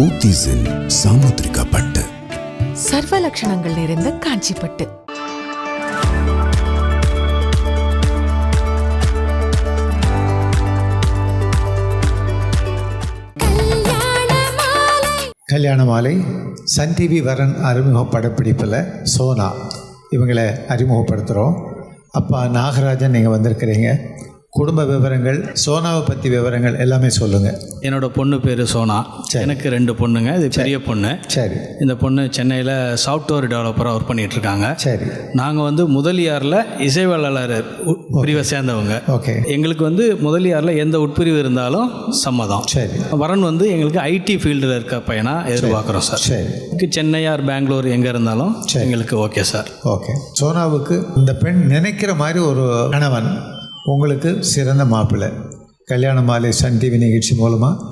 போத்தீஸின் சாமுத்திரிகா பட்டு சர்வ லட்சணங்கள் நிறைந்த காஞ்சிப்பட்டு. கல்யாண மாலை சன் டிவி வரன் அறிமுக படப்பிடிப்பில் சோனா. இவங்களை அறிமுகப்படுத்துகிறோம் அப்பா நாகராஜன் நீங்கள் வந்திருக்கிறீங்க. குடும்ப விவரங்கள் சோனாவை பற்றி விவரங்கள் எல்லாமே சொல்லுங்கள் என்னோட பொண்ணு பேர் சோனா. எனக்கு ரெண்டு பொண்ணுங்க. இது பெரிய பொண்ணு. சரி. இந்த பொண்ணு சென்னையில் சாஃப்ட்வேர் டெவலப்பராக ஒர்க் பண்ணிட்டு இருக்காங்க சரி. நாங்கள் வந்து முதலியாரில் இசைவாளர் பிரிவை சேர்ந்தவங்க. ஓகே எங்களுக்கு வந்து முதலியாரில் எந்த உட்பிரிவு இருந்தாலும் சம்மதம். சரி. வரன் வந்து எங்களுக்கு ஐடி ஃபீல்டில் இருக்க பையனா எதிர்பார்க்குறோம் சார் சரி. எனக்கு சென்னை ஆர் பெங்களூர் எங்கே இருந்தாலும். எங்களுக்கு ஓகே சார் ஓகே சோனாவுக்கு இந்த பெண் நினைக்கிற மாதிரி ஒரு கணவன் உங்களுக்கு சிறந்த மாப்பிள்ளை. கல்யாண மாலை சன் டிவி நிகழ்ச்சி மூலமாக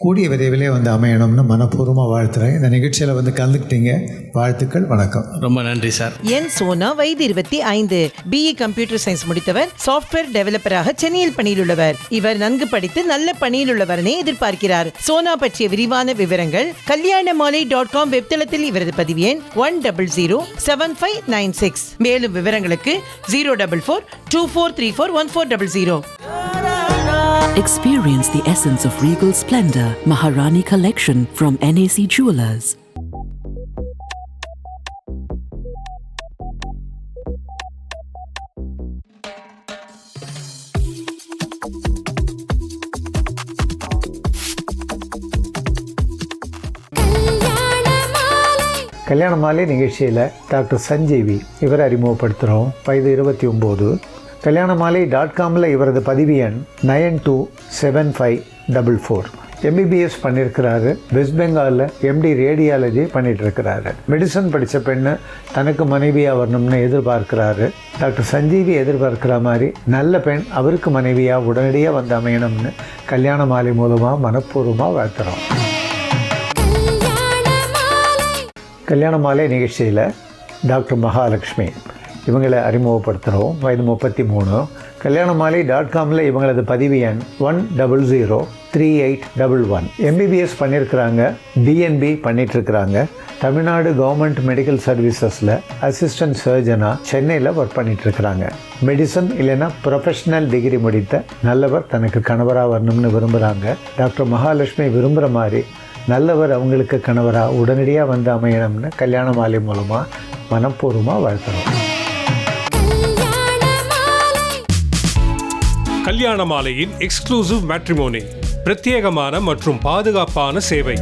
கூடிய விரைவிலே வந்து அமையணும்னு மனப்பூர்வமாக வாழ்த்துறேன். இந்த நிகழ்ச்சியில் வந்து கலந்துக்கிட்டீங்க. வாழ்த்துக்கள் வணக்கம். ரொம்ப நன்றி சார். என் சோனா வயது இருபத்தி ஐந்து. பிஇ கம்ப்யூட்டர் சயின்ஸ் முடித்தவர் சாஃப்ட்வேர் டெவலப்பராக சென்னையில் பணியில் உள்ளவர் இவர் நன்கு படித்து நல்ல பணியில் உள்ளவரனை எதிர்பார்க்கிறார். சோனா பற்றிய விரிவான விவரங்கள் கல்யாண மாலை டாட் காம் வெப்தளத்தில் இவரது பதிவு எண் one double zero seven five nine six. மேலும் விவரங்களுக்கு zero double four two four three four one four double zero. Experience the essence of regal splendor, Maharani Collection from NAC Jewelers. கல்யாண மாலை நிகழ்ச்சியில் doctor Sanjeevi இவரை அறிமுகப்படுத்துகிறோம் வயது இருபத்தி ஒம்பது கல்யாணமாலை டாட் காமில் இவரது பதிவு எண் nine two seven five double four. MBBS பண்ணியிருக்கிறாரு வெஸ்ட் பெங்காலில் எம்டி ரேடியாலஜி பண்ணிகிட்ருக்கிறாரு மெடிசன் படித்த பெண்ணு தனக்கு மனைவியாக வரணும்னு எதிர்பார்க்கிறாரு. டாக்டர் சஞ்சீவி எதிர்பார்க்கிற மாதிரி நல்ல பெண் அவருக்கு மனைவியாக உடனடியாக வந்து அமையணும்னு கல்யாண மாலை மூலமாக மனப்பூர்வமாக வாழ்த்துறோம். கல்யாண மாலை நிகழ்ச்சியில் டாக்டர் மகாலட்சுமி இவங்களை அறிமுகப்படுத்துகிறோம். வயது முப்பத்தி மூணு. கல்யாண மாலை டாட் காமில் இவங்களது பதிவு எண் one double zero three eight double one MBBS பண்ணியிருக்கிறாங்க டிஎன்பி பண்ணிகிட்ருக்கிறாங்க தமிழ்நாடு கவர்மெண்ட் மெடிக்கல் சர்வீசஸில் அசிஸ்டன்ட் சர்ஜனாக சென்னையில் ஒர்க் பண்ணிகிட்ருக்கிறாங்க மெடிசன் இல்லைன்னா ப்ரொஃபஷனல் டிகிரி முடித்த நல்லவர் தனக்கு கணவராக வரணும்னு விரும்புகிறாங்க டாக்டர் மகாலட்சுமி விரும்புகிற மாதிரி நல்லவர் அவங்களுக்கு கணவராக உடனடியாக வந்து அமையணும்னு கல்யாண மாலை மூலமாக மனப்பூர்வமாக வாழ்த்துறோம். கல்யாண மாலையின் எக்ஸ்க்ளூசிவ் மேட்ரிமோனி பிரத்யேகமான மற்றும் பாதுகாப்பான சேவை.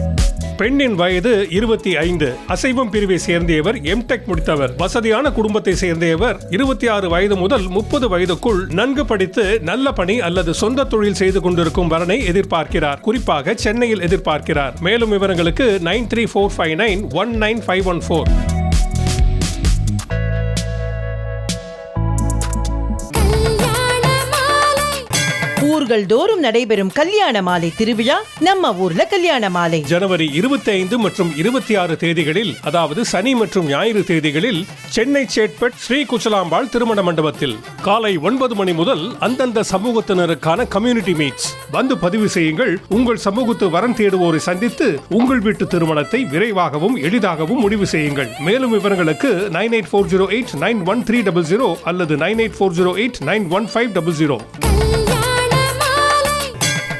பெண்ணின் வயது இருபத்தி ஐந்து. அசைவம் பிரிவை சேர்ந்தவர் எம்டெக் முடித்தவர். வசதியான குடும்பத்தை சேர்ந்தவர் இருபத்தி ஆறு வயது முதல் முப்பது வயதுக்குள் நன்கு படித்து நல்ல பணி அல்லது சொந்த தொழில் செய்து கொண்டிருக்கும் வரனை எதிர்பார்க்கிறார். குறிப்பாக சென்னையில் எதிர்பார்க்கிறார். மேலும் விவரங்களுக்கு nine three four five nine one nine five one four. ஊர்கள் தோறும் நடைபெறும் கல்யாண மாலை திருவிழா நம்ம ஊர்ல கல்யாண மாலை. ஜனவரி இருபத்தி ஐந்து மற்றும் இருபத்தி ஆறு தேதிகளில் அதாவது சனி மற்றும் ஞாயிறு தேதிகளில் சென்னை சேட்பட் ஸ்ரீ குச்சலாம்பாள் திருமண மண்டபத்தில் காலை ஒன்பது மணி முதல் அந்தந்த சமூகத்தினருக்கான கம்யூனிட்டி மீட்ஸ் வந்து பதிவு செய்யுங்கள். உங்கள் சமூகத்து வரம் தேடுவோரை சந்தித்து உங்கள் வீட்டு திருமணத்தை விரைவாகவும் எளிதாகவும் முடிவு செய்யுங்கள். மேலும் விவரங்களுக்கு nine eight four zero eight nine one three double zero அல்லது nine eight four zero eight nine one five double zero.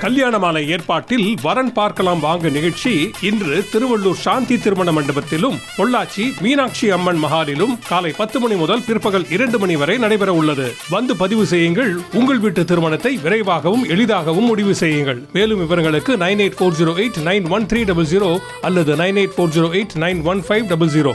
கல்யாண மாலை ஏற்பாட்டில் வரன் பார்க்கலாம் வாங்க நிகழ்ச்சி இன்று திருவள்ளூர் சாந்தி திருமண மண்டபத்திலும் பொள்ளாச்சி மீனாட்சி அம்மன் மஹாலிலும் காலை பத்து மணி முதல் பிற்பகல் இரண்டு மணி வரை நடைபெற உள்ளது. வந்து பதிவு செய்யுங்கள். உங்கள் வீட்டு திருமணத்தை விரைவாகவும் எளிதாகவும் முடிவு செய்யுங்கள். மேலும் விவரங்களுக்கு nine eight four zero eight nine one three double zero அல்லது nine eight four zero eight nine one five double zero.